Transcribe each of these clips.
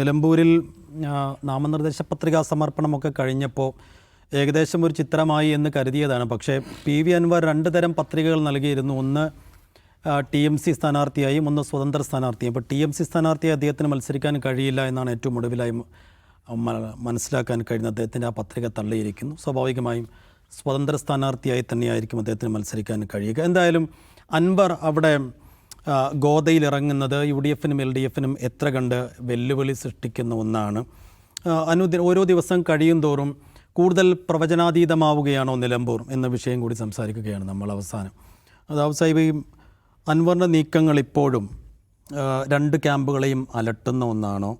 നിലമ്പൂരിൽ നാമനിർദ്ദേശ പത്രികാ സമർപ്പണമൊക്കെ കഴിഞ്ഞപ്പോൾ ഏകദേശം ഒരു ചിത്രമായി എന്ന് കരുതിയതാണ്. പക്ഷേ പി വി അൻവർ രണ്ട് തരം പത്രികകൾ നൽകിയിരുന്നു. ഒന്ന് ടി എം സി സ്ഥാനാർത്ഥിയായും ഒന്ന് സ്വതന്ത്ര സ്ഥാനാർത്ഥിയും. അപ്പോൾ ടി എം സി സ്ഥാനാർത്ഥിയെ അദ്ദേഹത്തിന് മത്സരിക്കാൻ കഴിയില്ല എന്നാണ് ഏറ്റവും ഒടുവിലായി മനസ്സിലാക്കാൻ കഴിയുന്ന അദ്ദേഹത്തിന്റെ ആ പത്രിക തള്ളിയിരിക്കുന്നു. സ്വാഭാവികമായും സ്വതന്ത്ര സ്ഥാനാർത്ഥിയായി തന്നെയായിരിക്കും അദ്ദേഹത്തിന് മത്സരിക്കാൻ കഴിയുക. എന്തായാലും അൻവർ അവിടെ ഇറങ്ങുന്നത് യു ഡി എഫിനും എൽ ഡി എഫിനും എത്ര കണ്ട് വെല്ലുവിളി സൃഷ്ടിക്കുന്ന ഒന്നാണ്. അനുദി അനുദിന ഓരോ ദിവസം കഴിയും തോറും കൂടുതൽ പ്രവചനാതീതമാവുകയാണോ നിലമ്പൂർ എന്ന വിഷയം കൂടി സംസാരിക്കുകയാണ് നമ്മൾ അവസാനം. അതാവ് സാഹിബ് ഈ അൻവറിന്റെ നീക്കങ്ങൾ ഇപ്പോഴും രണ്ട് ക്യാമ്പുകളെയും അലട്ടുന്ന ഒന്നാണോ?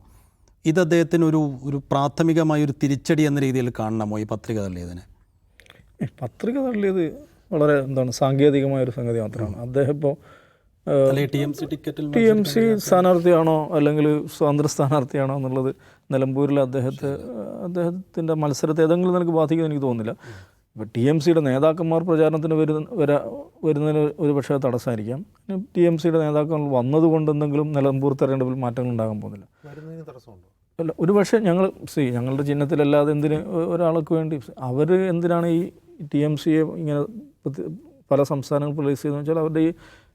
ഇത് അദ്ദേഹത്തിന് ഒരു ഒരു പ്രാഥമികമായ ഒരു തിരിച്ചടി എന്ന രീതിയിൽ കാണണമോ ഈ പത്രിക തള്ളിയതിന്? പത്രിക തള്ളിയത് വളരെ എന്താണ് സാങ്കേതികമായ ഒരു സംഗതി മാത്രമാണ്. അദ്ദേഹം ഇപ്പോൾ ടി എം സി സ്ഥാനാർത്ഥിയാണോ അല്ലെങ്കിൽ സ്വതന്ത്ര സ്ഥാനാർത്ഥിയാണോ എന്നുള്ളത് നിലമ്പൂരിൽ അദ്ദേഹത്തെ അദ്ദേഹത്തിന്റെ മത്സരത്തെ ഏതെങ്കിലും നിനക്ക് ബാധിക്കുമെന്ന് എനിക്ക് തോന്നുന്നില്ല. ഇപ്പോൾ ടി എം സിയുടെ നേതാക്കന്മാർ പ്രചാരണത്തിന് വരുന്ന വരാ വരുന്നതിന് ഒരു പക്ഷേ തടസ്സമായിരിക്കാം. ടി എം സിയുടെ നേതാക്കൾ വന്നതുകൊണ്ട് എന്തെങ്കിലും നിലമ്പൂർ തെരഞ്ഞെടുപ്പിൽ മാറ്റങ്ങൾ ഉണ്ടാകാൻ പോകുന്നില്ല. അല്ല ഒരു പക്ഷേ ഞങ്ങൾ സി ഞങ്ങളുടെ ചിഹ്നത്തിലല്ലാതെ എന്തിന് ഒരാൾക്ക് വേണ്ടി അവർ എന്തിനാണ് ഈ ടി എം സിയെ ഇങ്ങനെ പല സംസ്ഥാനങ്ങൾ പ്ലേസ് ചെയ്തെന്ന് വെച്ചാൽ അവരുടെ ഈ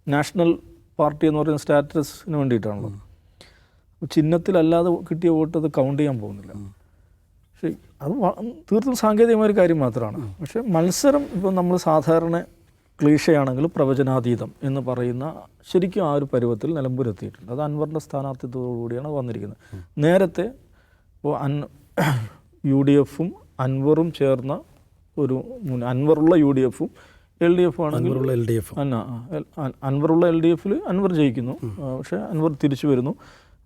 നാഷണൽ പാർട്ടി എന്ന് പറയുന്ന സ്റ്റാറ്റസിന് വേണ്ടിയിട്ടാണല്ലോ. ചിഹ്നത്തിലല്ലാതെ കിട്ടിയ വോട്ട് അത് കൗണ്ട് ചെയ്യാൻ പോകുന്നില്ല. പക്ഷേ അത് തീർത്തും സാങ്കേതികമായ ഒരു കാര്യം മാത്രമാണ്. പക്ഷേ മത്സരം ഇപ്പം നമ്മൾ സാധാരണ ക്ലീഷയാണെങ്കിൽ പ്രവചനാതീതം എന്ന് പറയുന്ന ശരിക്കും ആ ഒരു പരുവത്തിൽ നിലമ്പൂരെത്തിയിട്ടുണ്ട് അത് അൻവറിന്റെ സ്ഥാനാർത്ഥിത്വത്തോടുകൂടിയാണ് വന്നിരിക്കുന്നത്. നേരത്തെ ഇപ്പോൾ അൻ യു ഡി എഫും അൻവറും ചേർന്ന ഒരു അൻവറുള്ള യു ഡി എഫും എൽ ഡി എഫ് ആണെങ്കിൽ എൽ ഡി എഫ് അന്ന അൻവറുള്ള എൽ ഡി എഫിൽ അൻവർ ജയിക്കുന്നു. പക്ഷേ അൻവർ തിരിച്ചു വരുന്നു.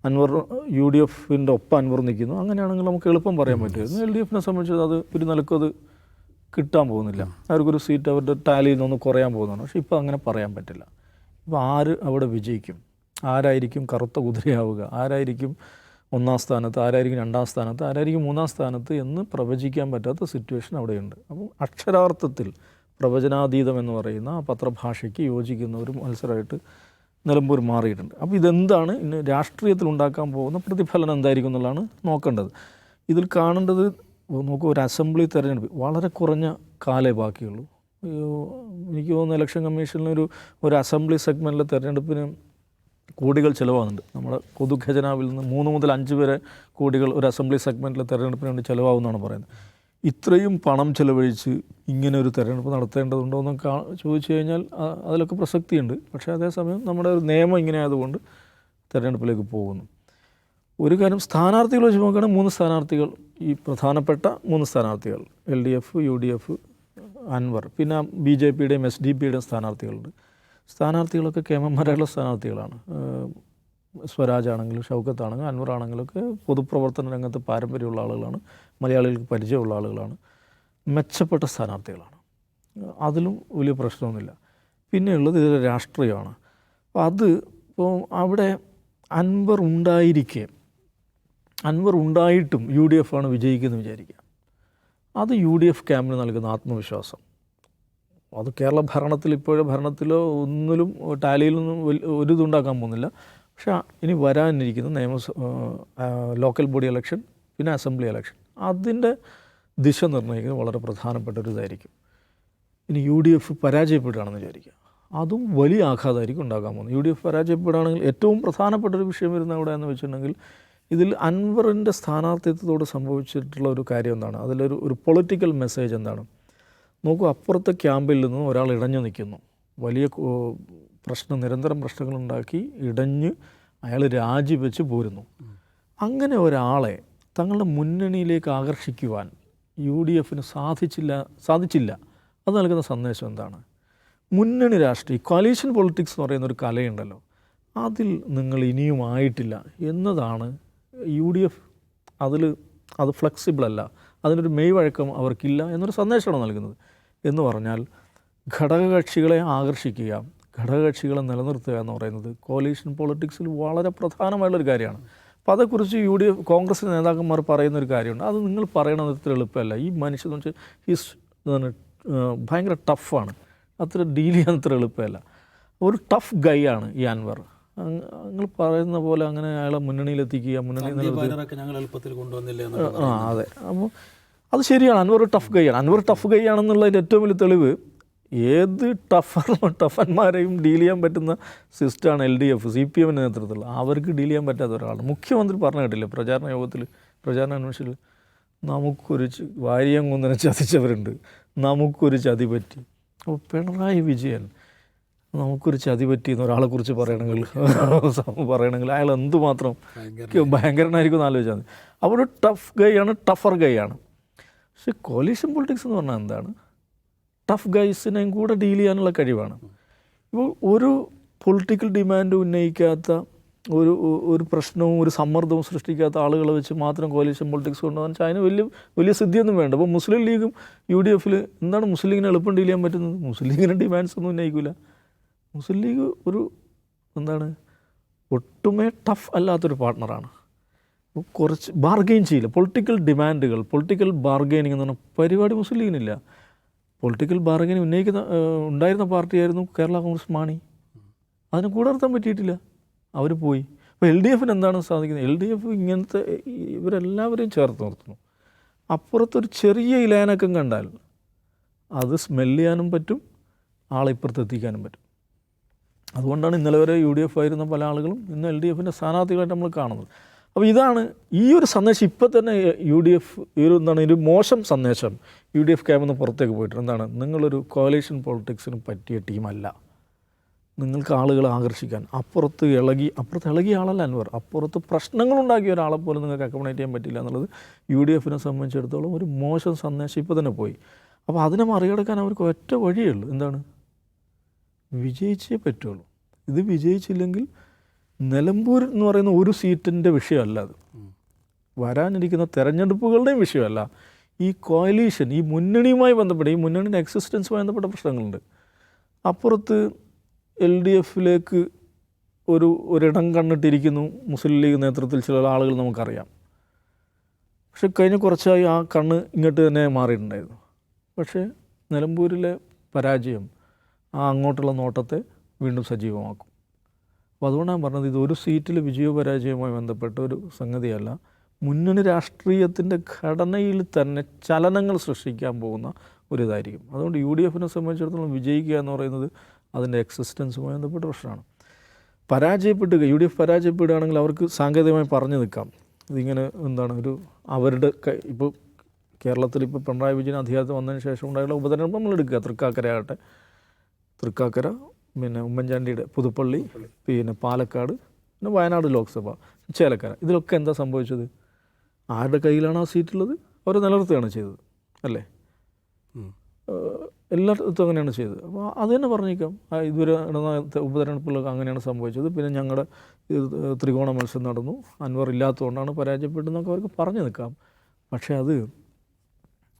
അൻവർ യു ഡി എഫിന്റെ ഒപ്പം അൻവർ നിൽക്കുന്നു. അങ്ങനെയാണെങ്കിൽ നമുക്ക് എളുപ്പം പറയാൻ പറ്റുമായിരുന്നു. എൽ ഡി എഫിനെ സംബന്ധിച്ച് അത് ഒരു നിലക്കത് കിട്ടാൻ പോകുന്നില്ല. അവർക്കൊരു സീറ്റ് അവരുടെ ടാലിയിൽ നിന്ന് കുറയാൻ പോകുന്നതാണ്. പക്ഷേ ഇപ്പോൾ അങ്ങനെ പറയാൻ പറ്റില്ല. ഇപ്പോൾ ആര് അവിടെ വിജയിക്കും? ആരായിരിക്കും കറുത്ത കുതിരയാവുക? ആരായിരിക്കും ഒന്നാം സ്ഥാനത്ത്? ആരായിരിക്കും രണ്ടാം സ്ഥാനത്ത്? ആരായിരിക്കും മൂന്നാം സ്ഥാനത്ത് എന്ന് പ്രവചിക്കാൻ പറ്റാത്ത സിറ്റുവേഷൻ അവിടെയുണ്ട്. അപ്പോൾ അക്ഷരാർത്ഥത്തിൽ പ്രവചനാതീതം എന്ന് പറയുന്ന ആ പത്രഭാഷയ്ക്ക് യോജിക്കുന്ന ഒരു മത്സരമായിട്ട് നിലമ്പൂർ മാറിയിട്ടുണ്ട്. അപ്പോൾ ഇതെന്താണ് ഇന്ന് രാഷ്ട്രീയത്തിൽ ഉണ്ടാക്കാൻ പോകുന്ന പ്രതിഫലനം എന്തായിരിക്കും എന്നുള്ളതാണ് നോക്കേണ്ടത്. ഇതിൽ കാണേണ്ടത് നോക്കൂ ഒരു അസംബ്ലി തെരഞ്ഞെടുപ്പ് വളരെ കുറഞ്ഞ കാലേ ബാക്കിയുള്ളൂ. എനിക്ക് തോന്നുന്നു ഇലക്ഷൻ കമ്മീഷനിലൊരു ഒരു അസംബ്ലി സെഗ്മെന്റിലെ തെരഞ്ഞെടുപ്പിന് കോടികൾ ചിലവാകുന്നുണ്ട്. നമ്മുടെ പൊതുഖജനാവിൽ നിന്ന് മൂന്ന് മുതൽ അഞ്ച് വരെ കോടികൾ ഒരു അസംബ്ലി സെഗ്മെന്റിലെ തെരഞ്ഞെടുപ്പിന് വേണ്ടി ചിലവാകുമെന്നാണ് പറയുന്നത്. ഇത്രയും പണം ചിലവഴിച്ച് ഇങ്ങനെ ഒരു തെരഞ്ഞെടുപ്പ് നടത്തേണ്ടതുണ്ടോ എന്ന് കാ ചോദിച്ചു കഴിഞ്ഞാൽ അതിലൊക്കെ പ്രസക്തിയുണ്ട്. പക്ഷേ അതേസമയം നമ്മുടെ ഒരു നിയമം ഇങ്ങനെ ആയതുകൊണ്ട് തെരഞ്ഞെടുപ്പിലേക്ക് പോകുന്നു. ഒരു കാര്യം സ്ഥാനാർത്ഥികൾ വെച്ച് നോക്കുകയാണെങ്കിൽ മൂന്ന് സ്ഥാനാർത്ഥികൾ ഈ പ്രധാനപ്പെട്ട മൂന്ന് സ്ഥാനാർത്ഥികൾ L D F U D F Anvar പിന്നെ ബി ജെ പിയുടെയും എസ് ഡി പിയുടെയും സ്ഥാനാർത്ഥികളുണ്ട്. സ്ഥാനാർത്ഥികളൊക്കെ കേമന്മാരായുള്ള സ്ഥാനാർത്ഥികളാണ്. സ്വരാജ് ആണെങ്കിലും ഷൗക്കത്ത് ആണെങ്കിലും അൻവർ ആണെങ്കിലും ഒക്കെ പൊതുപ്രവർത്തന രംഗത്ത് പാരമ്പര്യമുള്ള ആളുകളാണ്. മലയാളികൾക്ക് പരിചയമുള്ള ആളുകളാണ്. മെച്ചപ്പെട്ട സ്ഥാനാർത്ഥികളാണ്. അതിലും വലിയ പ്രശ്നമൊന്നുമില്ല. പിന്നെയുള്ളത് ഇതിലെ രാഷ്ട്രീയമാണ്. അപ്പോൾ അത് ഇപ്പോൾ അവിടെ അൻവർ ഉണ്ടായിരിക്കെ അൻവർ ഉണ്ടായിട്ടും യു ഡി എഫ് ആണ് വിജയിക്കുന്നത് വിചാരിക്കുക അത് യു ഡി എഫ് ക്യാമ്പിന് നൽകുന്ന ആത്മവിശ്വാസം. അത് കേരള ഭരണത്തിൽ ഇപ്പോഴെ ഭരണത്തിലോ ഒന്നിലും ടാലിയിലൊന്നും ഒരു ഇതുണ്ടാക്കാൻ പോകുന്നില്ല. പക്ഷേ ഇനി വരാനിരിക്കുന്ന നിയമ ലോക്കൽ ബോഡി ഇലക്ഷൻ പിന്നെ അസംബ്ലി ഇലക്ഷൻ അതിന്റെ ദിശ നിർണയിക്കുന്നത് വളരെ പ്രധാനപ്പെട്ട ഒരു ഇതായിരിക്കും. ഇനി യു ഡി എഫ് പരാജയപ്പെടുകയാണെന്ന് വിചാരിക്കുക. അതും വലിയ ആഘാതമായിരിക്കും ഉണ്ടാകാൻ പോകുന്നത്. യു ഡി എഫ് പരാജയപ്പെടുകയാണെങ്കിൽ ഏറ്റവും പ്രധാനപ്പെട്ട ഒരു വിഷയം വരുന്ന അവിടെ എന്ന് വെച്ചിട്ടുണ്ടെങ്കിൽ ഇതിൽ അൻവറിന്റെ സ്ഥാനാർത്ഥിത്വത്തോട് സംഭവിച്ചിട്ടുള്ള ഒരു കാര്യം എന്താണ്? അതിലൊരു ഒരു പൊളിറ്റിക്കൽ മെസ്സേജ് എന്താണ്? നോക്കൂ അപ്പുറത്തെ ക്യാമ്പിൽ നിന്ന് ഒരാൾ ഇടഞ്ഞു നിൽക്കുന്നു. വലിയ പ്രശ്നം നിരന്തരം പ്രശ്നങ്ങളുണ്ടാക്കി ഇടഞ്ഞ് അയാൾ രാജിവെച്ച് പോരുന്നു. അങ്ങനെ ഒരാളെ തങ്ങളുടെ മുന്നണിയിലേക്ക് ആകർഷിക്കുവാൻ യു ഡി എഫിന് സാധിച്ചില്ല സാധിച്ചില്ല. അത് നൽകുന്ന സന്ദേശം എന്താണ്? മുന്നണി രാഷ്ട്രീയ കോലീഷൻ പൊളിറ്റിക്സ് എന്ന് പറയുന്ന ഒരു കലയുണ്ടല്ലോ. അതിൽ നിങ്ങൾ ഇനിയും ആയിട്ടില്ല എന്നതാണ് യു ഡി എഫ് അതിൽ അത് ഫ്ലെക്സിബിൾ അല്ല. അതിനൊരു മെയ് വഴക്കം അവർക്കില്ല എന്നൊരു സന്ദേശമാണ് നൽകുന്നത്. എന്ന് പറഞ്ഞാൽ ഘടകകക്ഷികളെ ആകർഷിക്കുക ഘടകകക്ഷികളെ നിലനിർത്തുക എന്ന് പറയുന്നത് കോലീഷൻ പൊളിറ്റിക്സിൽ വളരെ പ്രധാനമായുള്ളൊരു കാര്യമാണ്. അപ്പോൾ അതേക്കുറിച്ച് യു ഡി എഫ് കോൺഗ്രസ് നേതാക്കന്മാർ പറയുന്ന ഒരു കാര്യമുണ്ട്. അത് നിങ്ങൾ പറയണത് ഇത്ര എളുപ്പമല്ല. ഈ മനുഷ്യൻ എന്ന് വെച്ചാൽ ഹിസ് ഭയങ്കര ടഫാണ് അത്ര ഡീൽ ചെയ്യാൻ അത്ര എളുപ്പമല്ല. ഒരു ടഫ് ഗൈ ആണ് ഈ അൻവർ. നിങ്ങൾ പറയുന്ന പോലെ അങ്ങനെ അയാളെ മുന്നണിയിലെത്തിക്കുക മുന്നണിയിൽ ആ അതെ. അപ്പോൾ അത് ശരിയാണ്. അൻവർ ടഫ് ഗൈ ആണ്. അൻവർ ടഫ് ഗൈ ആണെന്നുള്ളതിന്റെ ഏറ്റവും വലിയ തെളിവ് ഏത് ടഫർ ടഫന്മാരെയും ഡീൽ ചെയ്യാൻ പറ്റുന്ന സിസ്റ്റമാണ് L D F C P എമ്മിന്റെ നേതൃത്വത്തിൽ. അവർക്ക് ഡീൽ ചെയ്യാൻ പറ്റാത്ത ഒരാളാണ്. മുഖ്യമന്ത്രി പറഞ്ഞു കേട്ടില്ല പ്രചാരണ യോഗത്തിൽ പ്രചാരണ അന്വേഷണത്തിൽ നമുക്കൊരു വാര്യം കുന്നിനെ ചതിച്ചവരുണ്ട്. നമുക്കൊരു ചതി പറ്റി. അപ്പോൾ പിണറായി വിജയൻ നമുക്കൊരു ചതി പറ്റി എന്ന് ഒരാളെ കുറിച്ച് പറയണമെങ്കിൽ പറയണമെങ്കിൽ അയാൾ എന്തുമാത്രം ഭയങ്കരനായിരിക്കും. എന്ന് ആലോചിച്ചാൽ മതി. അപ്പോൾ ഒരു ടഫ് ഗൈ ആണ് ടഫർ ഗൈ ആണ്. പക്ഷെ കോലീഷൻ പൊളിറ്റിക്സ് എന്ന് പറഞ്ഞാൽ എന്താണ്? ടഫ് ഗൈസിനെയും കൂടെ ഡീൽ ചെയ്യാനുള്ള കഴിവാണ്. ഇപ്പോൾ ഒരു പൊളിറ്റിക്കൽ ഡിമാൻഡ് ഉന്നയിക്കാത്ത ഒരു ഒരു പ്രശ്നവും ഒരു സമ്മർദ്ദവും സൃഷ്ടിക്കാത്ത ആളുകളെ വെച്ച് മാത്രം കോലീഷൻ പൊളിറ്റിക്സ് കൊണ്ടുപോകാൻ അതിന് വലിയ വലിയ സിദ്ധിയൊന്നും വേണ്ട. അപ്പോൾ മുസ്ലിം ലീഗും യു ഡി എഫിൽ എന്താണ് മുസ്ലിം ലീഗിനെ എളുപ്പം ഡീൽ ചെയ്യാൻ പറ്റുന്നത്? മുസ്ലിം ലീഗിന് ഡിമാൻഡ്സ് ഒന്നും ഉന്നയിക്കില്ല മുസ്ലിം ലീഗ് ഒരു എന്താണ് ഒട്ടുമേ ടഫ് അല്ലാത്തൊരു പാർട്ട്ണറാണ് കുറച്ച് ബാർഗെയിൻ ചെയ്യില്ല. പൊളിറ്റിക്കൽ ഡിമാൻഡുകൾ പൊളിറ്റിക്കൽ ബാർഗെയിനിങ് എന്ന് പറഞ്ഞ പരിപാടി മുസ്ലിം ലീഗിനില്ല. പൊളിറ്റിക്കൽ ബാർഗനിങ് ഉന്നയിക്കുന്ന ഉണ്ടായിരുന്ന പാർട്ടിയായിരുന്നു കേരള കോൺഗ്രസ് മാണി. അതിന് കൂടർത്താൻ പറ്റിയിട്ടില്ല. അവർ പോയി. അപ്പോൾ എൽ ഡി എഫിന് എന്താണ് സാധിക്കുന്നത്? എൽ ഡി എഫ് ഇങ്ങനത്തെ ഇവരെല്ലാവരെയും ചേർത്ത് നിർത്തുന്നു. അപ്പുറത്തൊരു ചെറിയ ഇലാനക്കം കണ്ടാൽ അത് സ്മെല്ല് ചെയ്യാനും പറ്റും ആളെ ഇപ്പുറത്ത് എത്തിക്കാനും പറ്റും. അതുകൊണ്ടാണ് ഇന്നലെ വരെ യു ഡി എഫ് ആയിരുന്ന പല ആളുകളും ഇന്ന് എൽ ഡി എഫിന്റെ സ്ഥാനാർത്ഥികളായിട്ട് നമ്മൾ കാണുന്നത്. അപ്പോൾ ഇതാണ് ഈ ഒരു സന്ദേശം ഇപ്പോൾ തന്നെ യു ഡി എഫ് ഈ ഒരു എന്താണ് ഒരു മോശം സന്ദേശം യു ഡി എഫ് ക്യാമ്പെന്ന് പുറത്തേക്ക് പോയിട്ടുണ്ട്. എന്താണ്? നിങ്ങളൊരു കോലേഷൻ പൊളിറ്റിക്സിന് പറ്റിയ ടീമല്ല നിങ്ങൾക്ക് ആളുകളെ ആകർഷിക്കാൻ അപ്പുറത്ത് ഇളകി അപ്പുറത്ത് ഇളകിയ ആളല്ല അൻവർ. അപ്പുറത്ത് പ്രശ്നങ്ങളുണ്ടാക്കിയ ഒരാളെ പോലും നിങ്ങൾക്ക് അക്കോമഡേറ്റ് ചെയ്യാൻ പറ്റില്ല എന്നുള്ളത് യു ഡി എഫിനെ സംബന്ധിച്ചിടത്തോളം ഒരു മോശം സന്ദേശം ഇപ്പോൾ തന്നെ പോയി. അപ്പോൾ അതിനെ മറികടക്കാൻ അവർക്ക് ഒറ്റ വഴിയേ ഉള്ളൂ. എന്താണ്? വിജയിച്ചേ പറ്റുള്ളൂ. ഇത് വിജയിച്ചില്ലെങ്കിൽ നിലമ്പൂർ എന്ന് പറയുന്ന ഒരു സീറ്റിന്റെ വിഷയമല്ല അത്. വരാനിരിക്കുന്ന തെരഞ്ഞെടുപ്പുകളുടെയും വിഷയമല്ല. ഈ കോയലീഷൻ ഈ മുന്നണിയുമായി ബന്ധപ്പെട്ട ഈ മുന്നണിയുടെ എക്സിസ്റ്റൻസുമായി ബന്ധപ്പെട്ട പ്രശ്നങ്ങളുണ്ട്. അപ്പുറത്ത് എൽ ഡി എഫിലേക്ക് ഒരു ഒരിടം കണ്ടിട്ടിരിക്കുന്നു മുസ്ലിം ലീഗ് നേതൃത്വത്തിൽ ചില ആളുകൾ നമുക്കറിയാം. പക്ഷെ കഴിഞ്ഞ കുറച്ചായി ആ കണ്ണ് ഇങ്ങോട്ട് തന്നെ മാറിയിട്ടുണ്ടായിരുന്നു. പക്ഷേ നിലമ്പൂരിലെ പരാജയം ആ അങ്ങോട്ടുള്ള നോട്ടത്തെ വീണ്ടും സജീവമാക്കും. അപ്പോൾ അതുകൊണ്ടാണ് പറഞ്ഞത് ഇത് ഒരു സീറ്റിൽ വിജയപരാജയവുമായി ബന്ധപ്പെട്ട ഒരു സംഗതിയല്ല. മുന്നണി രാഷ്ട്രീയത്തിന്റെ ഘടനയിൽ തന്നെ ചലനങ്ങൾ സൃഷ്ടിക്കാൻ പോകുന്ന ഒരു ഇതായിരിക്കും. അതുകൊണ്ട് യു ഡി എഫിനെ സംബന്ധിച്ചിടത്തോളം വിജയിക്കുക എന്ന് പറയുന്നത് അതിന്റെ എക്സിസ്റ്റൻസുമായി ബന്ധപ്പെട്ട പ്രശ്നമാണ്. പരാജയപ്പെടുക യു ഡി എഫ് പരാജയപ്പെടുകയാണെങ്കിൽ അവർക്ക് സാങ്കേതികമായി പറഞ്ഞു നിൽക്കാം. ഇതിങ്ങനെ എന്താണ് ഒരു അവരുടെ ഇപ്പോൾ കേരളത്തിൽ ഇപ്പോൾ പിണറായി വിജയൻ അധികാരത്തിൽ വന്നതിന് ശേഷം ഉണ്ടായുള്ള ഉപതെരഞ്ഞെടുപ്പ് നമ്മൾ എടുക്കുക. തൃക്കാക്കരയാകട്ടെ തൃക്കാക്കര പിന്നെ ഉമ്മൻചാണ്ടിയുടെ പുതുപ്പള്ളി പിന്നെ പാലക്കാട് പിന്നെ വയനാട് ലോക്സഭ ചേലക്കര. ഇതിലൊക്കെ എന്താ സംഭവിച്ചത്? ആരുടെ കയ്യിലാണ് ആ സീറ്റുള്ളത്? അവർ നിലനിർത്തുകയാണ് ചെയ്തത് അല്ലേ? എല്ലായിടത്തും അങ്ങനെയാണ് ചെയ്തത്. അപ്പോൾ അത് തന്നെ പറഞ്ഞേക്കാം. ഇതുവരെ നടന്ന ഉപതെരഞ്ഞെടുപ്പിലൊക്കെ അങ്ങനെയാണ് സംഭവിച്ചത്. പിന്നെ ഞങ്ങളുടെ ത്രികോണ മത്സരം നടന്നു. അൻവർ ഇല്ലാത്തതുകൊണ്ടാണ് പരാജയപ്പെട്ടതെന്നൊക്കെ അവർക്ക് പറഞ്ഞു നിൽക്കാം. പക്ഷേ അത്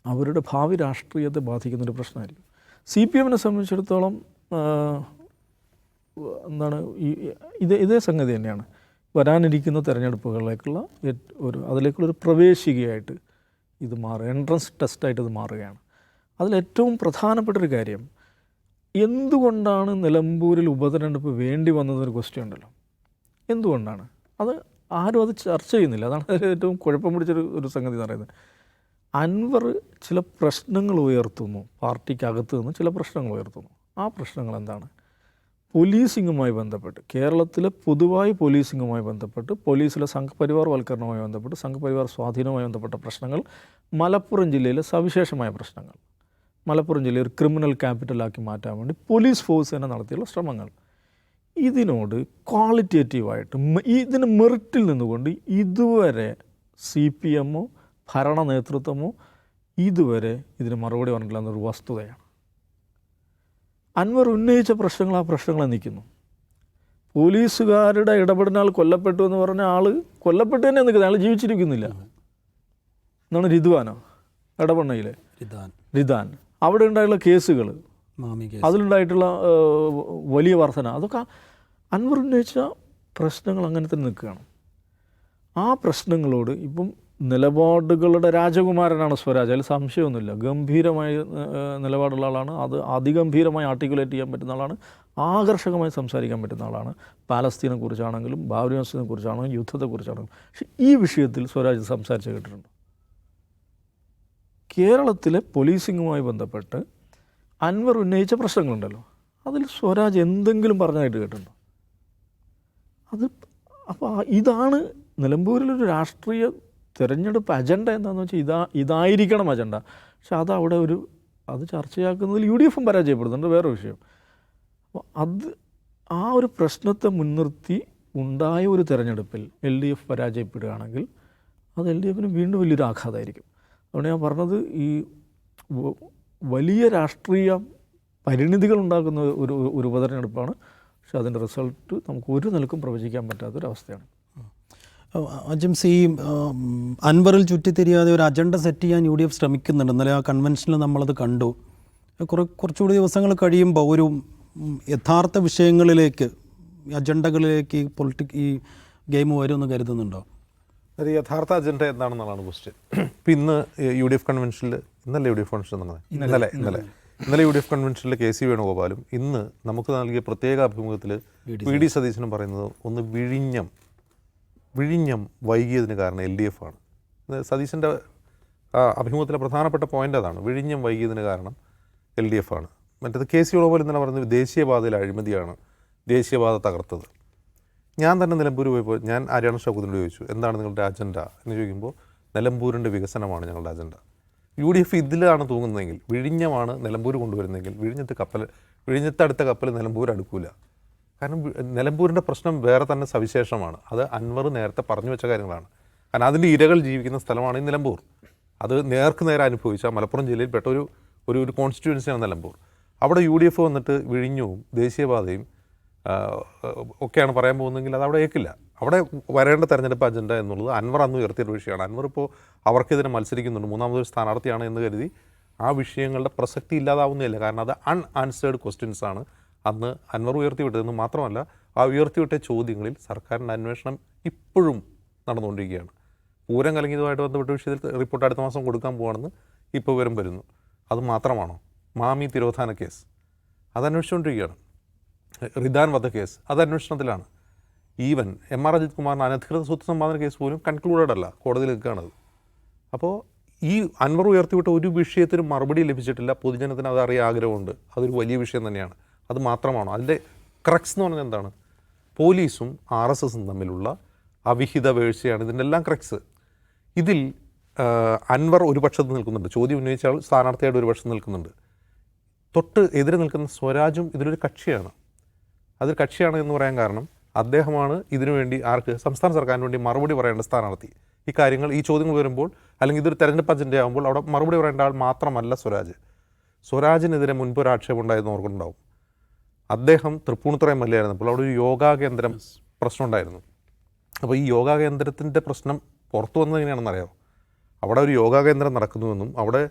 അവരുടെ ഭാവി രാഷ്ട്രീയത്തെ ബാധിക്കുന്നൊരു പ്രശ്നമായിരിക്കും. സി പി എമ്മിനെ സംബന്ധിച്ചിടത്തോളം എന്താണ് ഈ ഇത് ഇതേ സംഗതി തന്നെയാണ്. വരാനിരിക്കുന്ന തിരഞ്ഞെടുപ്പുകളിലേക്കുള്ള ഒരു അതിലേക്കുള്ള ഒരു പ്രവേശികയായിട്ട് ഇത് മാറുക എൻട്രൻസ് ടെസ്റ്റായിട്ട് ഇത് മാറുകയാണ്. അതിലേറ്റവും പ്രധാനപ്പെട്ട ഒരു കാര്യം എന്തുകൊണ്ടാണ് നിലമ്പൂരിൽ ഉപതെരഞ്ഞെടുപ്പ് വേണ്ടി വന്നതൊരു ക്വസ്റ്റ്യൻ ഉണ്ടല്ലോ. എന്തുകൊണ്ടാണ്? അത് ആരും അത് ചർച്ച ചെയ്യുന്നില്ല. അതാണ് ഏറ്റവും കുഴപ്പം പിടിച്ചൊരു ഒരു സംഗതി എന്ന് പറയുന്നത്. അൻവർ ചില പ്രശ്നങ്ങൾ ഉയർത്തുന്നു പാർട്ടിക്കകത്ത് നിന്ന് ചില പ്രശ്നങ്ങൾ ഉയർത്തുന്നു. ആ പ്രശ്നങ്ങൾ എന്താണ്? പോലീസിങ്ങുമായി ബന്ധപ്പെട്ട് കേരളത്തിലെ പൊതുവായി പോലീസിങ്ങുമായി ബന്ധപ്പെട്ട് പോലീസിലെ സംഘപരിവാർ വൽക്കരണവുമായി ബന്ധപ്പെട്ട് സംഘപരിവാർ സ്വാധീനവുമായി ബന്ധപ്പെട്ട പ്രശ്നങ്ങൾ മലപ്പുറം ജില്ലയിലെ സവിശേഷമായ പ്രശ്നങ്ങൾ. മലപ്പുറം ജില്ലയെ ഒരു ക്രിമിനൽ ക്യാപിറ്റലാക്കി മാറ്റാൻ വേണ്ടി പോലീസ് ഫോഴ്സ് തന്നെ നടത്തിയുള്ള ശ്രമങ്ങൾ. ഇതിനോട് ക്വാളിറ്റേറ്റീവായിട്ട് ഇതിന് മെറിറ്റിൽ നിന്നുകൊണ്ട് ഇതുവരെ സി പി എമ്മോ ഭരണ നേതൃത്വമോ ഇതുവരെ ഇതിന് മറുപടി പറഞ്ഞിട്ടില്ല എന്നൊരു വസ്തുതയാണ്. അൻവർ ഉന്നയിച്ച പ്രശ്നങ്ങൾ ആ പ്രശ്നങ്ങളെ നിൽക്കുന്നു പോലീസുകാരുടെ ഇടപെടലിനാൽ കൊല്ലപ്പെട്ടു എന്ന് പറഞ്ഞ ആൾ കൊല്ലപ്പെട്ടു തന്നെ നിൽക്കുന്നത് അയാൾ ജീവിച്ചിരിക്കുന്നില്ല. എന്നാണ് രിദ്വാനോ ഇടപെണ്ണയിലെ? റിദാൻ. അവിടെ ഉണ്ടായിട്ടുള്ള കേസുകൾ അതിലുണ്ടായിട്ടുള്ള വലിയ വർധന. അതൊക്കെ അൻവർ ഉന്നയിച്ച പ്രശ്നങ്ങൾ അങ്ങനെ തന്നെ നിൽക്കുകയാണ്. ആ പ്രശ്നങ്ങളോട് ഇപ്പം നിലപാടുകളുടെ രാജകുമാരനാണ് സ്വരാജ്. അതിൽ സംശയമൊന്നുമില്ല. ഗംഭീരമായ നിലപാടുള്ള ആളാണ്. അത് അതിഗംഭീരമായി ആർട്ടിക്കുലേറ്റ് ചെയ്യാൻ പറ്റുന്ന ആളാണ്. ആകർഷകമായി സംസാരിക്കാൻ പറ്റുന്ന ആളാണ്. പാലസ്തീനെ കുറിച്ചാണെങ്കിലും ബാബരിമസ്ജിനെ കുറിച്ചാണെങ്കിലും യുദ്ധത്തെക്കുറിച്ചാണെങ്കിലും പക്ഷേ ഈ വിഷയത്തിൽ സ്വരാജ് സംസാരിച്ച് കേട്ടിട്ടുണ്ട്. കേരളത്തിലെ പോലീസിങ്ങുമായി ബന്ധപ്പെട്ട് അൻവർ ഉന്നയിച്ച പ്രശ്നങ്ങളുണ്ടല്ലോ. അതിൽ സ്വരാജ് എന്തെങ്കിലും പറഞ്ഞതായിട്ട് കേട്ടിട്ടുണ്ടോ? അത് അപ്പോൾ ഇതാണ് നിലമ്പൂരിലൊരു രാഷ്ട്രീയ തിരഞ്ഞെടുപ്പ് അജണ്ട എന്താണെന്ന് വെച്ചാൽ ഇതാ ഇതായിരിക്കണം അജണ്ട. പക്ഷെ അത് അവിടെ ഒരു അത് ചർച്ചയാക്കുന്നതിൽ യു ഡി എഫും പരാജയപ്പെടുന്നുണ്ട് വേറെ വിഷയം. അപ്പോൾ അത് ആ ഒരു പ്രശ്നത്തെ മുൻനിർത്തി ഉണ്ടായ ഒരു തെരഞ്ഞെടുപ്പിൽ എൽ ഡി എഫ് പരാജയപ്പെടുകയാണെങ്കിൽ അത് എൽ ഡി എഫിന് വീണ്ടും വലിയൊരു ആഘാതമായിരിക്കും. അതുകൊണ്ട് ഞാൻ പറഞ്ഞത് ഈ വലിയ രാഷ്ട്രീയ പരിണിതികൾ ഉണ്ടാക്കുന്ന ഒരു ഒരു- ഉപതെരഞ്ഞെടുപ്പാണ്. പക്ഷെ അതിന്റെ റിസൾട്ട് നമുക്ക് ഒരു നിലക്കും പ്രവചിക്കാൻ പറ്റാത്തൊരവസ്ഥയാണ്. അജിംസ് സി അൻവറിൽ ചുറ്റിത്തിരിയാതെ ഒരു അജണ്ട സെറ്റ് ചെയ്യാൻ യു ഡി എഫ് ശ്രമിക്കുന്നുണ്ട്. ഇന്നലെ ആ കൺവെൻഷനിൽ നമ്മളത് കണ്ടു. കുറേ കുറച്ചുകൂടി ദിവസങ്ങൾ കഴിയുമ്പോൾ ഒരു യഥാർത്ഥ വിഷയങ്ങളിലേക്ക് അജണ്ടകളിലേക്ക് ഈ പൊളിറ്റിക് ഈ ഗെയിം വരുമെന്ന് കരുതുന്നുണ്ടോ? അത് യഥാർത്ഥ അജണ്ട എന്താണെന്നുള്ളതാണ് ക്വസ്റ്റ്യൻ ഇപ്പം ഇന്ന് യു ഡി എഫ് കൺവെൻഷനിൽ ഇന്നലെ യു ഡി എഫ് കൺവെൻഷൻ നടന്നത്? ഇന്നലെ. ഇന്നലെ ഇന്നലെ. യു ഡി എഫ് കൺവെൻഷനിൽ കെ സി വേണുഗോപാലും ഇന്ന് നമുക്ക് നൽകിയ പ്രത്യേക അഭിമുഖത്തിൽ വി ഡി സതീശനും പറയുന്നത് ഒന്ന് വിഴിഞ്ഞം വിഴിഞ്ഞം വൈകിയതിന് കാരണം എൽ ഡി എഫ് ആണ്. സതീശന്റെ അഭിമുഖത്തിലെ പ്രധാനപ്പെട്ട പോയിന്റ് അതാണ്. വിഴിഞ്ഞം വൈകിയതിന് കാരണം എൽ ഡി എഫ് ആണ്. മറ്റേത് കെ സി വേണുഗോപാൽ ഇന്നലെ പറഞ്ഞത് ദേശീയപാതയിൽ അഴിമതിയാണ്. ദേശീയപാത തകർത്തത്. ഞാൻ തന്നെ നിലമ്പൂർ പോയപ്പോൾ ഞാൻ ആര്യാണ ഷൗക്കത്തിനോട് ചോദിച്ചു എന്താണ് നിങ്ങളുടെ അജണ്ട എന്ന് ചോദിക്കുമ്പോൾ നിലമ്പൂരിന്റെ വികസനമാണ് ഞങ്ങളുടെ അജണ്ട യു ഡി എഫ് ഇതിലാണ് തൂങ്ങുന്നതെങ്കിൽ വിഴിഞ്ഞമാണ് നിലമ്പൂർ കൊണ്ടുവരുന്നതെങ്കിൽ വിഴിഞ്ഞത്ത് കപ്പൽ വിഴിഞ്ഞത്ത് അടുത്ത കപ്പൽ നിലമ്പൂർ അടുക്കൂല. കാരണം നിലമ്പൂരിന്റെ പ്രശ്നം വേറെ തന്നെ സവിശേഷമാണ്. അത് അൻവർ നേരത്തെ പറഞ്ഞു വെച്ച കാര്യങ്ങളാണ്. കാരണം അതിന്റെ ഇരകൾ ജീവിക്കുന്ന സ്ഥലമാണ് ഈ നിലമ്പൂർ. അത് നേർക്ക് നേരെ അനുഭവിച്ച മലപ്പുറം ജില്ലയിൽ പെട്ട ഒരു ഒരു ഒരു കോൺസ്റ്റിറ്റ്യുവൻസിയാണ് നിലമ്പൂർ. അവിടെ യു ഡി എഫ് വന്നിട്ട് വിഴിഞ്ഞവും ദേശീയപാതയും ഒക്കെയാണ് പറയാൻ പോകുന്നതെങ്കിൽ അത് അവിടെ ഏക്കില്ല. അവിടെ വരേണ്ട തെരഞ്ഞെടുപ്പ് അജണ്ട എന്നുള്ളത് അൻവർ അന്ന് ഉയർത്തിയൊരു വിഷയമാണ്. അൻവർ ഇപ്പോൾ അവർക്കെതിരെ മത്സരിക്കുന്നുണ്ട്. മൂന്നാമതൊരു സ്ഥാനാർത്ഥിയാണ് എന്ന് കരുതി ആ വിഷയങ്ങളുടെ പ്രസക്തി ഇല്ലാതാവുന്നില്ല കാരണം അത് അൺ ആൻസേർഡ് ക്വസ്റ്റ്യൻസ് ആണ്. അന്ന് അൻവർ ഉയർത്തിവിട്ടതെന്ന് മാത്രമല്ല ആ ഉയർത്തിവിട്ട ചോദ്യങ്ങളിൽ സർക്കാരിന്റെ അന്വേഷണം ഇപ്പോഴും നടന്നുകൊണ്ടിരിക്കുകയാണ്. പൂരം കലങ്ങിയതുമായിട്ട് ബന്ധപ്പെട്ട വിഷയത്തിൽ റിപ്പോർട്ട് അടുത്ത മാസം കൊടുക്കാൻ പോകണമെന്ന് ഇപ്പോൾ വിവരം വരുന്നു. അത് മാത്രമാണോ? മാമി തിരോധാന കേസ്. അത് അന്വേഷിച്ചുകൊണ്ടിരിക്കുകയാണ്. റിദാൻ വധക്കേസ് അത് അന്വേഷണത്തിലാണ്. ഈവൻ എം ആർ അജിത് കുമാറിന് അനധികൃത സ്വത്ത് സമ്പാദന കേസ് പോലും കൺക്ലൂഡഡ് അല്ല. കോടതിയിൽ നിൽക്കുകയാണത് അപ്പോൾ ഈ അൻവർ ഉയർത്തിവിട്ട ഒരു വിഷയത്തിനും മറുപടി ലഭിച്ചിട്ടില്ല. പൊതുജനത്തിന് അത് അറിയാൻ ആഗ്രഹമുണ്ട്. അതൊരു വലിയ വിഷയം തന്നെയാണ്. അത് മാത്രമാണോ? അതിന്റെ ക്രക്സ് എന്ന് പറഞ്ഞാൽ എന്താണ്? പോലീസും ആർ എസ് എസും തമ്മിലുള്ള അവിഹിത വീഴ്ചയാണ് ഇതിന്റെ എല്ലാം ക്രക്സ് ഇതിൽ അൻവർ ഒരു പക്ഷത്ത് നിൽക്കുന്നുണ്ട്. ചോദ്യം ഉന്നയിച്ചാൽ സ്ഥാനാർത്ഥിയായിട്ട് ഒരു പക്ഷത്ത് നിൽക്കുന്നുണ്ട്. തൊട്ട് എതിരെ നിൽക്കുന്ന സ്വരാജും ഇതിലൊരു കക്ഷിയാണ്. അതൊരു കക്ഷിയാണ് എന്ന് പറയാൻ കാരണം അദ്ദേഹമാണ് ഇതിനുവേണ്ടി ആർക്ക്? സംസ്ഥാന സർക്കാരിന് വേണ്ടി മറുപടി പറയേണ്ട സ്ഥാനാർത്ഥി. ഈ കാര്യങ്ങൾ ഈ ചോദ്യങ്ങൾ വരുമ്പോൾ അല്ലെങ്കിൽ ഇതൊരു തെരഞ്ഞെടുപ്പ് അജണ്ട ആകുമ്പോൾ അവിടെ മറുപടി പറയേണ്ട ആൾ മാത്രമല്ല സ്വരാജ്. സ്വരാജിനെതിരെ മുൻപ് ഒരു ആക്ഷേപം ഉണ്ടായെന്ന് ഓർക്കുന്നുണ്ടാവും. അദ്ദേഹം തൃപ്പൂണിത്തുറ എം എൽ എ ആയിരുന്നപ്പോൾ അവിടെ ഒരു യോഗാ കേന്ദ്രം പ്രശ്നം ഉണ്ടായിരുന്നു അപ്പോൾ ഈ യോഗാ കേന്ദ്രത്തിന്റെ പ്രശ്നം പുറത്തു വന്നത് എങ്ങനെയാണെന്ന് അറിയാമോ അവിടെ ഒരു യോഗാ കേന്ദ്രം നടക്കുന്നുവെന്നും അവിടെ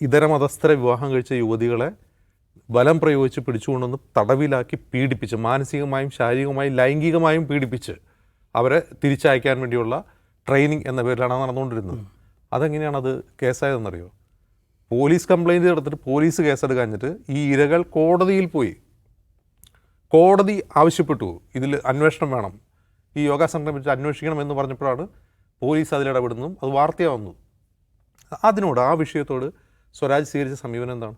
ഇതര മതസ്ഥരെ വിവാഹം കഴിച്ച യുവതികളെ ബലം പ്രയോഗിച്ച് പിടിച്ചുകൊണ്ടുവന്ന് തടവിലാക്കി പീഡിപ്പിച്ച് മാനസികമായും ശാരീരികമായും ലൈംഗികമായും പീഡിപ്പിച്ച് അവരെ തിരിച്ചയക്കാൻ വേണ്ടിയുള്ള ട്രെയിനിങ് എന്ന പേരിലാണ് അത് നടന്നുകൊണ്ടിരുന്നത്. അതെങ്ങനെയാണത് അത് കേസായതെന്നറിയോ? പോലീസ് കംപ്ലൈന്റ് നടത്തിയിട്ട് പോലീസ് കേസെടുക്കാഞ്ഞിട്ട് ഈ ഇരകൾ കോടതിയിൽ പോയി. കോടതി ആവശ്യപ്പെട്ടു. ഇതിൽ അന്വേഷണം വേണം. ഈ യോഗ സംഘടിപ്പിച്ച് അന്വേഷിക്കണം എന്ന് പറഞ്ഞപ്പോഴാണ് പോലീസ് അതിലിടപെടുന്നതും അത് വാർത്തയാവുന്നതും അതിനോട് ആ വിഷയത്തോട് സ്വരാജ് സ്വീകരിച്ച സമീപനം എന്താണ്?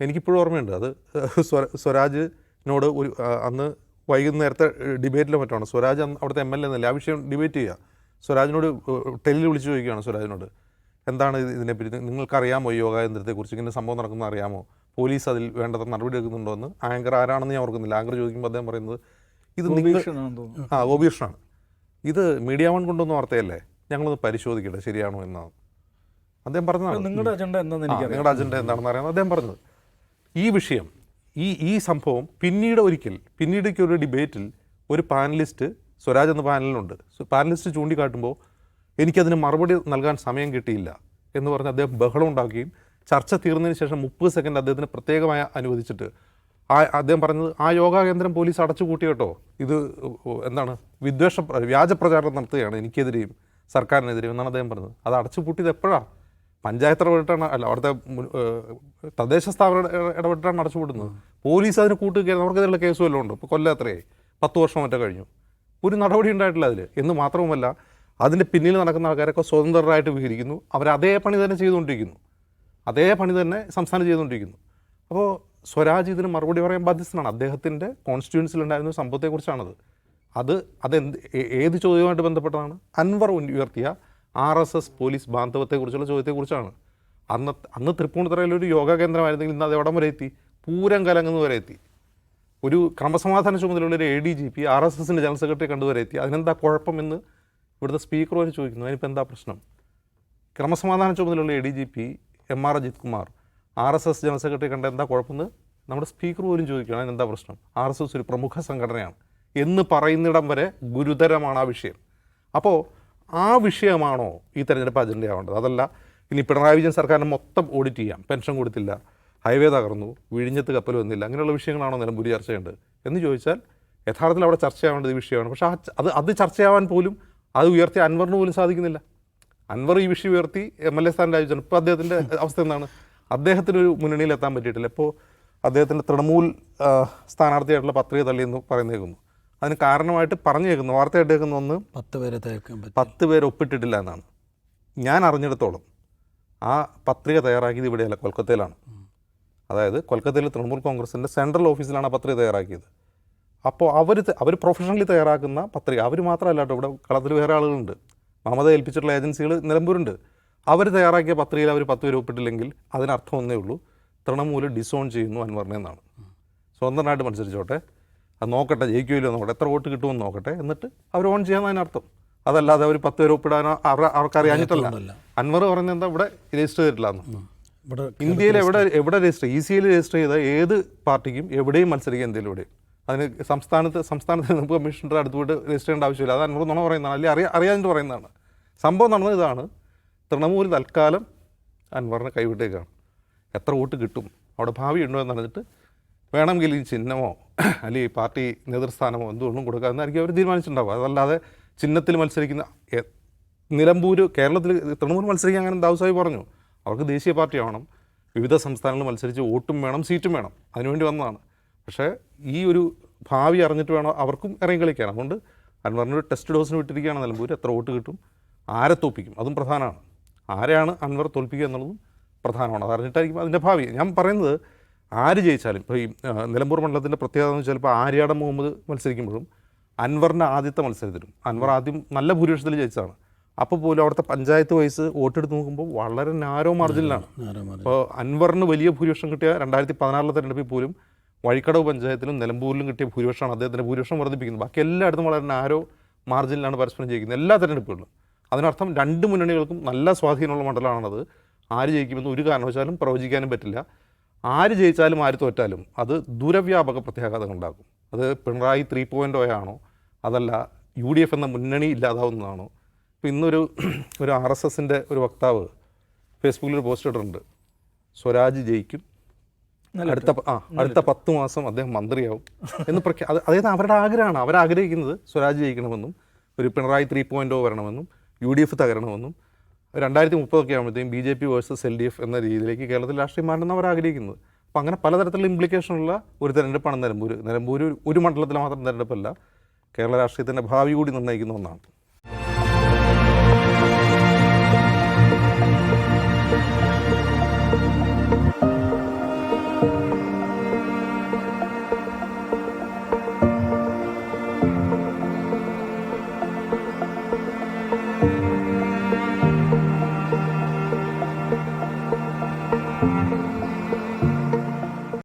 എനിക്കിപ്പോഴും ഓർമ്മയുണ്ട്. അത് സ്വര സ്വരാജിനോട് ഒരു അന്ന് വൈകുന്നേരത്തെ ഡിബേറ്റിലോ മറ്റാണ് സ്വരാജ് അവിടുത്തെ എം എൽ എ എന്നല്ലേ? ആ വിഷയം ഡിബേറ്റ് ചെയ്യുക. സ്വരാജിനോട് ടെലിൽ വിളിച്ച് ചോദിക്കുകയാണ് സ്വരാജിനോട്. എന്താണ് ഇത് ഇതിനെപ്പറ്റി നിങ്ങൾക്കറിയാമോ ഈ യോഗ കേന്ദ്രത്തെക്കുറിച്ച് ഇങ്ങനെ സംഭവം നടക്കുന്ന അറിയാമോ? പോലീസ് അതിൽ വേണ്ടത്ര നടപടി എടുക്കുന്നുണ്ടോ എന്ന്? ആങ്കർ ആരാണെന്ന് ഞാൻ ഓർക്കുന്നില്ല. ആങ്കർ ചോദിക്കുമ്പോൾ അദ്ദേഹം പറയുന്നത് ഇത് നിങ്ങൾ ആ ഗോപീഷണാണ്. ഇത് മീഡിയ വൺ കൊണ്ടുവന്ന വാർത്തയല്ലേ? ഞങ്ങളത് പരിശോധിക്കട്ടെ ശരിയാണോ എന്നാണ്. അദ്ദേഹം പറഞ്ഞതാണ്. നിങ്ങളുടെ അജണ്ട എന്താണെന്ന് നിങ്ങളുടെ അജണ്ട എന്താണെന്ന് അറിയാമെന്ന് അദ്ദേഹം പറഞ്ഞത്. ഈ വിഷയം ഈ ഈ സംഭവം പിന്നീട് ഒരിക്കൽ പിന്നീടൊക്കെ ഒരു ഡിബേറ്റിൽ ഒരു പാനലിസ്റ്റ് സ്വരാജ് എന്ന പാനലിനുണ്ട് പാനലിസ്റ്റ് ചൂണ്ടിക്കാട്ടുമ്പോൾ എനിക്കതിന് മറുപടി നൽകാൻ സമയം കിട്ടിയില്ല എന്ന് പറഞ്ഞ് അദ്ദേഹം ബഹളം ഉണ്ടാക്കുകയും ചർച്ച തീർന്നതിന് ശേഷം മുപ്പത് സെക്കൻഡ് അദ്ദേഹത്തിന് പ്രത്യേകമായി അനുവദിച്ചിട്ട് ആ അദ്ദേഹം പറഞ്ഞത് ആ യോഗാ കേന്ദ്രം പോലീസ് അടച്ചു കൂട്ടി. ഇത് എന്താണ് വിദ്വേഷ വ്യാജ പ്രചാരണം നടത്തുകയാണ് എനിക്കെതിരെയും സർക്കാരിനെതിരെയും എന്നാണ് അദ്ദേഹം പറഞ്ഞത്. അത് അടച്ചു പൂട്ടിയത് എപ്പോഴാണ് പഞ്ചായത്ത് ഇടപെട്ടാണ് അല്ല അവിടുത്തെ തദ്ദേശ സ്ഥാപനം ഇടപെട്ടാണ് അടച്ചു കൂട്ടുന്നത് പോലീസ് അതിന് കൂട്ടുകയാണ് അവർക്കെതിരെയുള്ള കേസ് വല്ലതും ഉണ്ട്? ഇപ്പോൾ കൊല്ലം എത്രയായി? പത്ത് വർഷം മറ്റോ കഴിഞ്ഞു. ഒരു നടപടി ഉണ്ടായിട്ടില്ല അതിൽ എന്ന് മാത്രവുമല്ല അതിന്റെ പിന്നിൽ നടക്കുന്ന ആൾക്കാരൊക്കെ സ്വതന്ത്രരായിട്ട് വിഹരിക്കുന്നു. അവർ അതേ പണി തന്നെ ചെയ്തുകൊണ്ടിരിക്കുന്നു. അതേ പണി തന്നെ സംസ്ഥാനം ചെയ്തുകൊണ്ടിരിക്കുന്നു. അപ്പോൾ സ്വരാജ് ഇതിന് മറുപടി പറയാൻ ബാധ്യസ്ഥനാണ്. അദ്ദേഹത്തിന്റെ കോൺസ്റ്റിറ്റ്യുവൻസിലുണ്ടായിരുന്ന സംഭവത്തെക്കുറിച്ചാണത്. അത് അതെന്ത് ഏത് ചോദ്യവുമായിട്ട് ബന്ധപ്പെട്ടതാണ്? അൻവർ ഉയർത്തിയ ആർ എസ് എസ് പോലീസ് ബാന്ധവത്തെക്കുറിച്ചുള്ള ചോദ്യത്തെക്കുറിച്ചാണ്. അന്ന് അന്ന് തൃപ്പൂണിത്തറയിലൊരു യോഗ കേന്ദ്രമായിരുന്നെങ്കിൽ ഇന്ന് അത് എവിടം വരെ എത്തി? പൂരം കലങ്ങുന്ന വരെ എത്തി. ഒരു ക്രമസമാധാന ചുമതലയുള്ള ഒരു A D G P R S എസിന്റെ ജനറൽ സെക്രട്ടറി കണ്ടുവരെ എത്തി. അതിനെന്താ കുഴപ്പമെന്ന് ഇവിടുത്തെ സ്പീക്കറോട് ചോദിക്കുന്നു അതിനിപ്പോൾ എന്താ പ്രശ്നം? ക്രമസമാധാന ചുമതലയുള്ള A D G P M R Ajith Kumar R S S general secretary കണ്ട എന്താ കുഴപ്പമെന്ന് നമ്മുടെ സ്പീക്കർ പോലും ചോദിക്കുകയാണ് അതിനെന്താ പ്രശ്നം? ആർ എസ് എസ് ഒരു പ്രമുഖ സംഘടനയാണ്. എന്ന് പറയുന്നിടം വരെ ഗുരുതരമാണ് ആ വിഷയം. അപ്പോൾ ആ വിഷയമാണോ ഈ തെരഞ്ഞെടുപ്പ് അജണ്ടയാവേണ്ടത്? അതല്ല ഇനി പിണറായി വിജയൻ സർക്കാരിനെ മൊത്തം ഓഡിറ്റ് ചെയ്യാം പെൻഷൻ കൊടുത്തില്ല ഹൈവേ തകർന്നു വിഴിഞ്ഞത്ത് കപ്പൽ വന്നില്ല അങ്ങനെയുള്ള വിഷയങ്ങളാണോ നിലമ്പൂരി ചർച്ചയുണ്ട് എന്ന് ചോദിച്ചാൽ യഥാർത്ഥത്തിൽ അവിടെ ചർച്ചയാവേണ്ടത് ഈ വിഷയമാണ്. പക്ഷേ അത് അത് ചർച്ചയാവാൻ പോലും അത് ഉയർത്തി അൻവറിന് പോലും സാധിക്കുന്നില്ല. അൻവർ ഈ വിഷയം ഉയർത്തി എം എൽ എ സ്ഥാനം രാജിച്ചു ഇപ്പോൾ അദ്ദേഹത്തിന്റെ അവസ്ഥ എന്താണ്? അദ്ദേഹത്തിന് ഒരു മുന്നണിയിൽ എത്താൻ പറ്റിയിട്ടില്ല. ഇപ്പോൾ അദ്ദേഹത്തിന്റെ തൃണമൂൽ സ്ഥാനാർത്ഥിയായിട്ടുള്ള പത്രിക തള്ളിയെന്ന് പറയുന്നേക്കുന്നു. അതിന് കാരണമായിട്ട് പറഞ്ഞു കേൾക്കുന്നു വാർത്തയായിട്ട് കേൾക്കുന്ന ഒന്ന്. പത്ത് പേരെ പത്ത് പേര് ഒപ്പിട്ടിട്ടില്ല എന്നാണ്. ഞാൻ അറിഞ്ഞിടത്തോളം ആ പത്രിക തയ്യാറാക്കിയത് ഇവിടെയല്ല കൊൽക്കത്തയിലാണ്. അതായത് കൊൽക്കത്തയിലെ തൃണമൂൽ കോൺഗ്രസിന്റെ സെൻട്രൽ ഓഫീസിലാണ് ആ പത്രിക തയ്യാറാക്കിയത്. അപ്പോൾ അവർ അവർ പ്രൊഫഷണലി തയ്യാറാക്കുന്ന പത്രിക അവർ മാത്രമല്ല കേട്ടോ ഇവിടെ കളത്തിൽ വേറെ ആളുകളുണ്ട്. മമത ഏൽപ്പിച്ചിട്ടുള്ള ഏജൻസികൾ നിലമ്പൂരുണ്ട്. അവർ തയ്യാറാക്കിയ പത്രികയിൽ അവർ പത്ത് രൂപപ്പെട്ടില്ലെങ്കിൽ അതിനർത്ഥം ഒന്നേ ഉള്ളൂ. തൃണമൂൽ ഡിസോൺ ചെയ്യുന്നു അൻവറിനെ എന്നാണ്. സ്വന്തമായിട്ട് മത്സരിച്ചോട്ടെ. അത് നോക്കട്ടെ ജയിക്കുമല്ലോ നോക്കട്ടെ എത്ര വോട്ട് കിട്ടുമെന്ന് നോക്കട്ടെ. എന്നിട്ട് അവർ ഓൺ ചെയ്യാൻ അതിനർത്ഥം. അതല്ലാതെ അവർ പത്ത് പേര് ഒപ്പിടാനോ അവർ അവർക്ക് അറിയാഞ്ഞിട്ടല്ല. അൻവർ പറയുന്നത് എന്താ ഇവിടെ രജിസ്റ്റർ ചെയ്തിട്ടില്ല ഇവിടെ ഇന്ത്യയിൽ എവിടെ എവിടെ രജിസ്റ്റർ ഇ സിയിൽ രജിസ്റ്റർ ചെയ്ത ഏത് പാർട്ടിക്കും എവിടെയും മത്സരിക്കാം എന്തെങ്കിലും ഇവിടെ. അതിന് സംസ്ഥാനത്ത് സംസ്ഥാനത്ത് നമുക്ക് കമ്മീഷണറുടെ അടുത്ത് പോയിട്ട് രജിസ്റ്റർ ചെയ്യേണ്ട ആവശ്യമില്ല. അത് അൻവർ നുണ പറയുന്നതാണ്. അല്ലെങ്കിൽ അറിയാ അറിയാതിന്റെ പറയുന്നതാണ്. സംഭവം നടന്നത് ഇതാണ്. തൃണമൂൽ തൽക്കാലം അൻവറിനെ കൈവിട്ടേക്കാണ്. എത്ര വോട്ട് കിട്ടും? അവിടെ ഭാവി ഉണ്ടോ എന്ന് അറിഞ്ഞിട്ട് വേണമെങ്കിൽ ഈ ചിഹ്നമോ അല്ലെങ്കിൽ പാർട്ടി നേതൃസ്ഥാനമോ എന്തുകൊണ്ടും കൊടുക്കാമെന്നായിരിക്കും അവർ തീരുമാനിച്ചിട്ടുണ്ടാവും അതല്ലാതെ ചിഹ്നത്തിൽ മത്സരിക്കുന്ന നിലമ്പൂര് കേരളത്തിൽ തൃണമൂൽ മത്സരിക്കാൻ അങ്ങനെ ദാവസായി പറഞ്ഞു. അവർക്ക് ദേശീയ പാർട്ടി ആവണം വിവിധ സംസ്ഥാനങ്ങളിൽ മത്സരിച്ച് വോട്ടും വേണം സീറ്റും വേണം. അതിനുവേണ്ടി വന്നതാണ്. പക്ഷേ ഈ ഒരു ഭാവി അറിഞ്ഞിട്ട് വേണം അവർക്കും ഇറങ്ങി കളിക്കാൻ. അതുകൊണ്ട് അൻവറിന് ഒരു ടെസ്റ്റ് ഡോസിന് വിട്ടിരിക്കുകയാണ് നിലമ്പൂർ. എത്ര വോട്ട് കിട്ടും? ആരെ തോൽപ്പിക്കും? അതും പ്രധാനമാണ്. ആരെയാണ് അൻവർ തോൽപ്പിക്കുക എന്നുള്ളതും പ്രധാനമാണ്. അതറിഞ്ഞിട്ടായിരിക്കും അതിന്റെ ഭാവി. ഞാൻ പറയുന്നത് ആര് ജയിച്ചാലും ഇപ്പോൾ ഈ നിലമ്പൂർ മണ്ഡലത്തിന്റെ പ്രത്യേകത എന്ന് വെച്ചാൽ ഇപ്പോൾ ആര്യാടൻ മുഹമ്മദ് മത്സരിക്കുമ്പോഴും അൻവറിന്റെ ആദ്യത്തെ മത്സരത്തിലും അൻവർ ആദ്യം നല്ല ഭൂരിപക്ഷത്തിൽ ജയിച്ചതാണ്. അപ്പോൾ പോലും അവിടുത്തെ പഞ്ചായത്ത് വയസ്സ് വോട്ടെടുത്ത് നോക്കുമ്പോൾ വളരെ നാരോ മാർജിനിലാണ് അപ്പോൾ അൻവറിന് വലിയ ഭൂരിപക്ഷം കിട്ടിയ രണ്ടായിരത്തി പതിനാറിലെ തെരഞ്ഞെടുപ്പിൽ പോലും വഴിക്കടവ് പഞ്ചായത്തിലും നിലമ്പൂരിലും കിട്ടിയ ഭൂരിപക്ഷമാണ് അദ്ദേഹത്തിന്റെ ഭൂരിപക്ഷം വർദ്ധിപ്പിക്കുന്നത്. ബാക്കി എല്ലായിടത്തും വളരെ നാരോ മാർജിനിലാണ് പരസ്പരം ജയിക്കുന്നത്. എല്ലാ തെരഞ്ഞെടുപ്പുകളിലും. അതിനർത്ഥം രണ്ട് മുന്നണികൾക്കും നല്ല സ്വാധീനമുള്ള മണ്ഡലമാണത്. ആര് ജയിക്കുമെന്ന് ഒരു കാരണവശാലും പ്രവചിക്കാനും പറ്റില്ല. ആര് ജയിച്ചാലും ആര് തോറ്റാലും അത് ദുരവ്യാപക പ്രത്യാഘാതങ്ങൾ ഉണ്ടാക്കും. അത് പിണറായി ത്രീ പോയിന്റ് ആണോ? അതല്ല യു ഡി എഫ് എന്ന മുന്നണി ഇല്ലാതാവുന്നതാണോ? ഇപ്പോൾ ഇന്നൊരു ഒരു ആർ എസ് എസിന്റെ ഒരു വക്താവ് ഫേസ്ബുക്കിൽ ഒരു പോസ്റ്റ് ഇട്ടിട്ടുണ്ട്. സ്വരാജ് ജയിക്കും അടുത്ത ആ അടുത്ത പത്ത് മാസം അദ്ദേഹം മന്ത്രിയാവും. എന്ന് പ്രഖ്യാ അത് അതായത് അവരുടെ ആഗ്രഹമാണ്. അവരാഗ്രഹിക്കുന്നത് സ്വരാജ് ജയിക്കണമെന്നും ഒരു പിണറായി ത്രീ പോയിന്റ് വരണമെന്നും യു ഡി എഫ് തകരണമെന്നും രണ്ടായിരത്തി മുപ്പതൊക്കെ ആകുമ്പോഴത്തേക്കും B J P versus L D F എന്ന രീതിയിലേക്ക് കേരളത്തിൽ രാഷ്ട്രീയം മാറണമെന്ന് അവർ ആഗ്രഹിക്കുന്നത്. അപ്പോൾ അങ്ങനെ പലതരത്തിലുള്ള ഇംപ്ലിക്കേഷനുള്ള ഒരു തെരഞ്ഞെടുപ്പാണ് നിലമ്പൂർ നിലമ്പൂർ ഒരു മണ്ഡലത്തിൽ മാത്രം തെരഞ്ഞെടുപ്പല്ല കേരള രാഷ്ട്രീയത്തിന്റെ ഭാവി കൂടി നിർണയിക്കുന്ന ഒന്നാണ്.